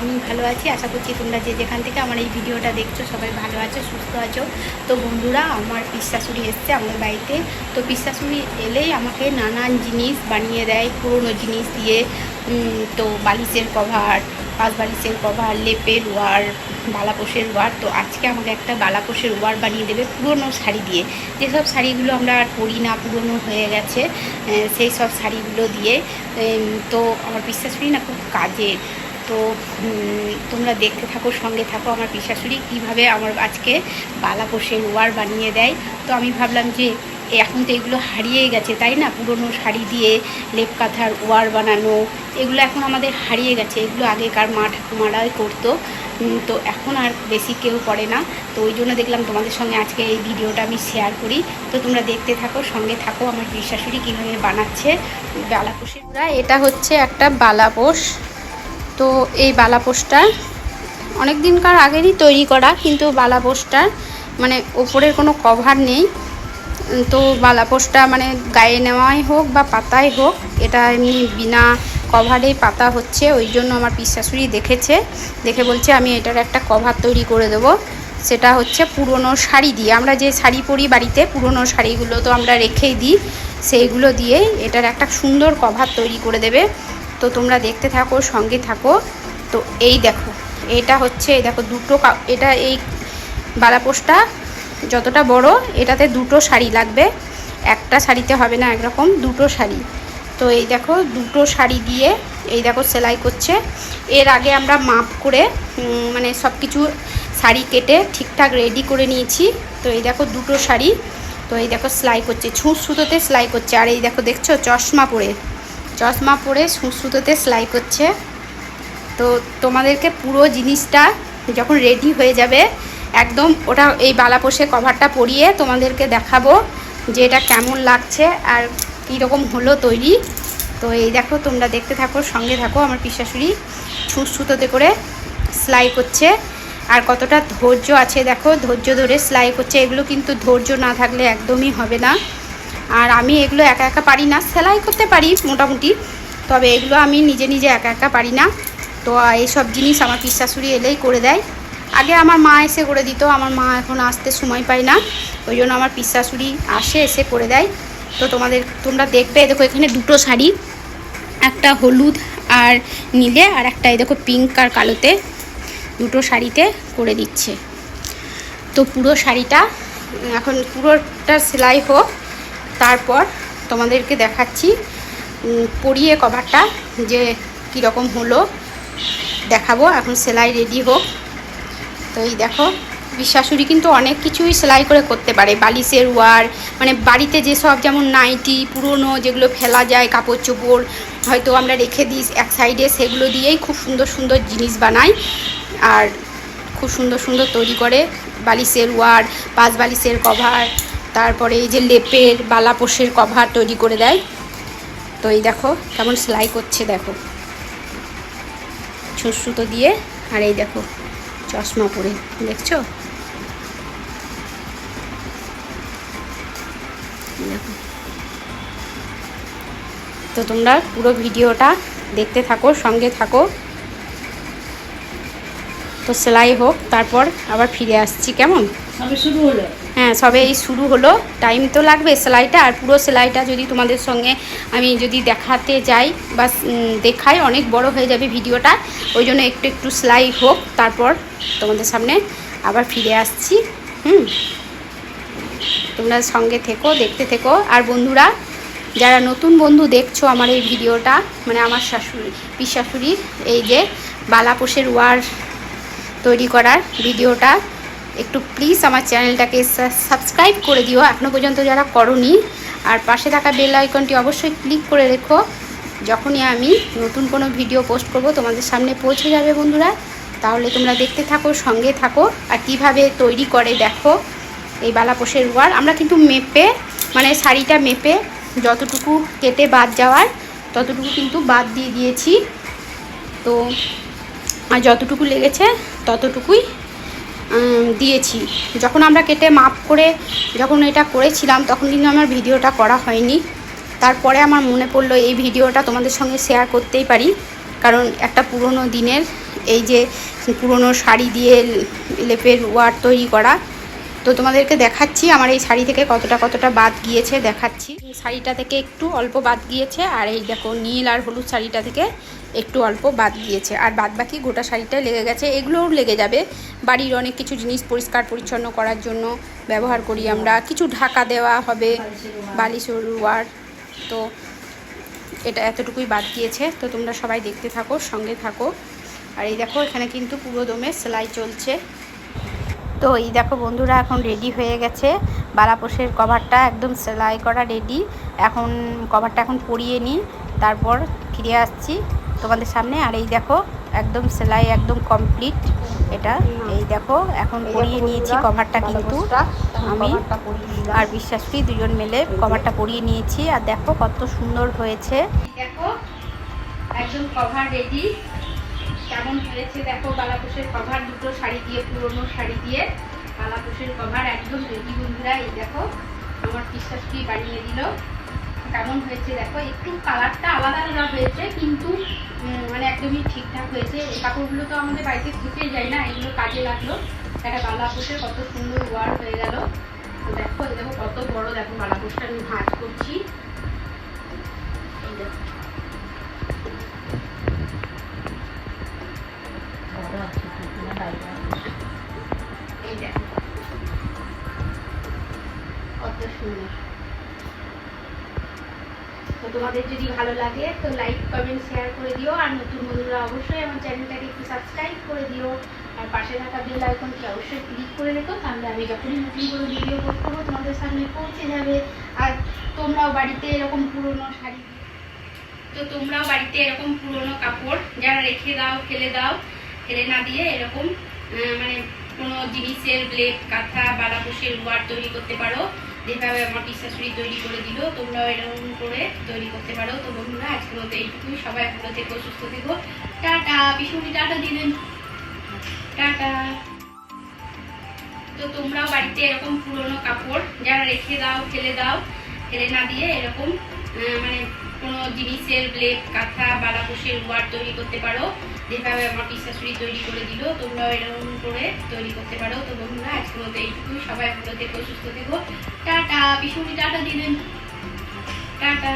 আছি, আশা করছি তোমরা যে যেখান থেকে আমার এই ভিডিওটা দেখছ সবাই ভালো আছো, সুস্থ আছো। তো বন্ধুরা, আমার পিসাশুড়ি এসছে আমাদের বাড়িতে। তো পিসাশুড়ি এলেই আমাকে নানান জিনিস বানিয়ে দেয়, পুরনো জিনিস দিয়ে। তো বালিশের কভার, পাঁচ বালিশের কভার, লেপের ওয়ার বালাপোষের ওয়ার। তো আজকে আমাকে একটা বালাপোষের ওয়ার বানিয়ে দেবে পুরনো শাড়ি দিয়ে। যেসব শাড়িগুলো আমরা আর পরি না, পুরনো হয়ে গেছে সেই সব শাড়িগুলো দিয়ে। তো আমার বিশ্বাসী না খুব কাজে তো তোমরা দেখতে থাকো, সঙ্গে থাকো আমার পিসাশুড়ি কীভাবে আমার আজকে বালাপোষের ওয়ার বানিয়ে দেয়। তো আমি ভাবলাম যে এখন তো এগুলো হারিয়ে গেছে, তাই না? পুরনো শাড়ি দিয়ে লেপ কাঁথার ওয়ার বানানো, এগুলো এখন আমাদের হারিয়ে গেছে, এগুলো আগেকার মা ঠাকুমারাই করতো। তো এখন আর বেশি কেউ করে না। তো ওই জন্য দেখলাম তোমাদের সঙ্গে আজকে এই ভিডিওটা আমি শেয়ার করি। তো তোমরা দেখতে থাকো, সঙ্গে থাকো আমার বিশ্বাশুড়ি কীভাবে বানাচ্ছে বালাপোষের এটা হচ্ছে একটা বালাপোষ তো এই বালাপোষটা অনেক দিনকার আগেরই তৈরি করা, কিন্তু বালাপোষটা মানে ওপরের কোনো কভার নেই। তো বালাপোষটা মানে গায়ে নেওয়াই হোক বা পাতাই হোক, এটা এমনি বিনা কভারেই পাতা হচ্ছে, ওই জন্য আমার পিসাশুড়ি দেখেছে। দেখে বলছে, আমি এটার একটা কভার তৈরি করে দেবো। সেটা হচ্ছে পুরনো শাড়ি দিয়ে। আমরা যে শাড়ি পরি বাড়িতে, পুরনো শাড়িগুলো তো আমরা রেখেই দিই। সেইগুলো দিয়েই এটার একটা সুন্দর কভার তৈরি করে দেবে। তো তোমরা দেখতে থাকো, সঙ্গে থাকো। তো এই দেখো, এটা হচ্ছে, দেখো দুটো এটা এই বালাপোষটা যতটা বড়, এটাতে দুটো শাড়ি লাগবে। একটা শাড়িতে হবে না একরকম, দুটো শাড়ি। তো এই দেখো, দুটো শাড়ি দিয়ে এই দেখো সেলাই করছে। এর আগে আমরা মাপ করে মানে সব কিছু শাড়ি কেটে ঠিকঠাক রেডি করে নিয়েছি। তো এই দেখো দুটো শাড়ি, তো এই দেখো সেলাই করছে, ছুঁচ সুতোতে সেলাই করছে। আর এই দেখো, দেখছ, চশমা পরে। চশমা পরে সুতোতে সেলাই করছে। তো তোমাদেরকে পুরো জিনিসটা যখন রেডি হয়ে যাবে, একদম ওটা এই বালাপোষে কভারটা পরিয়ে তোমাদেরকে দেখাবো যে এটা কেমন লাগছে আর কীরকম হলো তৈরি। তো এই দেখো, তোমরা দেখতে থাকো, সঙ্গে থাকো, আমার পিসাশুড়ি সুতোতে করে সেলাই করছে। আর কতটা ধৈর্য আছে দেখো, ধৈর্য ধরে সেলাই করছে। এগুলো কিন্তু ধৈর্য না থাকলে একদমই হবে না। আর আমি এগুলো একা একা পারি না, সেলাই করতে পারি মোটামুটি, তবে এগুলো আমি নিজে নিজে একা একা পারি না। তো এইসব জিনিস আমার পিসাশুড়ি এলেই করে দেয়। আগে আমার মা এসে করে দিত, আমার মা এখন আসতে সময় পায় না, ওই জন্য আমার পিসাশুড়ি আসে, এসে করে দেয়। তো তোমাদের, তোমরা দেখবে দেখো এখানে দুটো শাড়ি, একটা হলুদ আর নীলে, আর একটা এই দেখো পিঙ্ক আর কালোতে দুটো শাড়িতে করে দিচ্ছে। তো পুরো শাড়িটা, এখন পুরোটা সেলাই হোক তারপর তোমাদেরকে দেখাচ্ছি পরিয়ে কভারটা যে কীরকম হলো। দেখাবো, এখন সেলাই রেডি হোক। তো এই দেখো, বিশ্বাসুরি কিন্তু অনেক কিছুই সেলাই করে করতে পারে। বালিশের ওয়ার মানে বাড়িতে যেসব যেমন নাইটি, পুরনো যেগুলো ফেলা যায়, কাপড় চোপড়, হয়তো আমরা রেখে দিই এক সাইডে সেগুলো দিয়েই খুব সুন্দর সুন্দর জিনিস বানাই আর খুব সুন্দর সুন্দর তৈরি করে বালিশের ওয়ার, পাঁচ বালিশের কভার তারপরে এই যে লেপের বালাপোষের কভার তৈরি করে দেয়। তো এই দেখো কেমন সেলাই করছে, দেখো। ছুঁচ সুতো দিয়ে, আর এই দেখো চশমা পরে, দেখছ? দেখো। তো তোমরা পুরো ভিডিওটা দেখতে থাকো, সঙ্গে থাকো। তো সেলাই হোক, তারপর আবার ফিরে আসছি, কেমন? শুরু হলো হ্যাঁ সবে এই শুরু হলো। টাইম তো লাগবে সেলাইটা, আর পুরো সেলাইটা যদি তোমাদের সঙ্গে আমি যদি দেখাতে যাই বা দেখাই, অনেক বড় হয়ে যাবে ভিডিওটা। ওই জন্য একটু একটু সেলাই হোক, তারপর তোমাদের সামনে আবার ফিরে আসছি। হুম। তোমরা সঙ্গে থেকো, দেখতে থেকো। আর বন্ধুরা, যারা নতুন বন্ধু দেখছ আমার এই ভিডিওটা মানে আমার শাশুড়ি পিস শাশুড়ির এই যে বালাপোষের ওয়ার তৈরি করার ভিডিওটা একটু প্লিজ আমার চ্যানেলটাকে সাবস্ক্রাইব করে দিও। এখনও পর্যন্ত যারা করনি, আর পাশে থাকা বেল আইকনটি অবশ্যই ক্লিক করে রেখো। যখনই আমি নতুন কোনো ভিডিও পোস্ট করব, তোমাদের সামনে পৌঁছে যাবে বন্ধুরা। তাহলে তোমরা দেখতে থাকো, সঙ্গে থাকো, আর কীভাবে তৈরি করে দেখো এই বালাপোষের ওয়ার আমরা কিন্তু মেপে মানে শাড়িটা মেপে যতটুকু কেটে বাদ যাওয়ার, ততটুকু কিন্তু বাদ দিয়ে দিয়েছি। তো, আর যতটুকু লেগেছে, ততটুকুই দিয়েছি। যখন আমরা কেটে মাপ করে যখন এটা করেছিলাম, তখন কিন্তু আমার ভিডিওটা করা হয়নি। তারপরে আমার মনে পড়ল, এই ভিডিওটা তোমাদের সঙ্গে শেয়ার করতেই পারি। কারণ একটা পুরনো দিনের এই যে পুরনো শাড়ি দিয়ে লেপের ওয়ার তৈরি করা। তো তোমাদেরকে দেখাচ্ছি, আমার এই শাড়ি থেকে কতটা কতটা বাদ গিয়েছে দেখাচ্ছি। শাড়িটা থেকে একটু অল্প বাদ গিয়েছে, আর এই দেখো নীল আর হলুদ শাড়িটা থেকে একটু অল্প বাদ দিয়েছে। আর বাদ বাকি গোটা শাড়িটাই লেগে গেছে। এগুলোও লেগে যাবে। বাড়ির অনেক কিছু জিনিস পরিষ্কার পরিচ্ছন্ন করার জন্য ব্যবহার করি আমরা। কিছু ঢাকা দেওয়া হবে বালিশের ওয়ার তো এটা এতটুকুই বাদ গিয়েছে তো তোমরা সবাই দেখতে থাকো, সঙ্গে থাকো। আর এই দেখো, এখানে কিন্তু পুরো দমে সেলাই চলছে। তো এই দেখো বন্ধুরা, এখন রেডি হয়ে গেছে। বালাপোষের কভারটা একদম সেলাই করা রেডি এখন কভারটা এখন পরিয়ে নিই। তারপর ফিরে আসছি। তোমাদের সামনে। আর এই দেখো, একদম সেলাই একদম কমপ্লিট এটা, এই দেখো, এখন পরিয়ে নিয়েছি কভারটা কিন্তু আমি। আর বিশ্বাস বিশ্বাসী দুজন মিলে কভারটা পরিয়ে নিয়েছি। আর দেখো কত সুন্দর হয়েছে। দেখো, একদম কভার রেডি কেমন হয়েছে দেখো বালাপোষের কভার দুটো শাড়ি দিয়ে, পুরনো শাড়ি দিয়ে। বালাপোষের কভার একদম রেডি বন্ধুরা, এই দেখো। আমার বিশ্বাসটি বানিয়ে দিল। কেমন হয়েছে দেখো, একটু কালারটা আলাদা আলাদা হয়েছে, কিন্তু মানে একদমই ঠিকঠাক হয়েছে। এই কাপড়গুলো তো আমাদের বাড়িতে থেকে যায় না, এগুলো কাজে লাগল। একটা বালাপোষের কত সুন্দর ওয়ার হয়ে গেল। তো দেখো দেখো কত বড়, দেখো বালাপোষটা আমি ভাঁজ করছি। দেখো। তো তোমাদের যদি ভালো লাগে, তো লাইক কমেন্ট শেয়ার করে দিও। আর নতুন বন্ধুরা অবশ্যই আমার চ্যানেলটাকে একটু সাবস্ক্রাইব করে দিও। আর পাশে থাকা বেল আইকনটি অবশ্যই ক্লিক করে রেখো, তাহলে আমি যখনই নতুন কোনো ভিডিও পোস্ট করব, তোমাদের সামনে পৌঁছে যাবে। আর তোমরাও বাড়িতে এরকম পুরনো শাড়ি তো তোমরাও বাড়িতে এরকম পুরনো কাপড় যারা রেখে দাও, ফেলে দাও, ফেলে না দিয়ে এরকম মানে কোনো জিনিসের ব্লেড কাঁথা বালাপোষের ওয়ার তৈরি করতে পারো। যেভাবে আমার পিসাশুড়ি তৈরি করে দিল, তোমরাও এরকম করে তৈরি করতে পারো। তো বন্ধুরা আজকের মতো এইটুকুই। সবাই ভালো থেকো, সুস্থ থেকো। টাটা পিসুড়ি টাটা দিলেন টাটা। তো তোমরাও বাড়িতে এরকম পুরনো কাপড় যারা রেখে দাও, ফেলে দাও, ফেলে না দিয়ে এরকম মানে কোনো জিনিসের ব্লেড, কাঁথা বালাপোষের ওয়ার তৈরি করতে পারো। যেভাবে আমার পিসাশুড়ি তৈরি করে দিল, তোমরাও এরকম করে তৈরি করতে পারো। তো বন্ধুরা আজকে মতো এইটুকুই। সবাই ভালো থেকো, সুস্থ থেকো। টাটা পিসুড়ি টাটা দিলেন টাটা।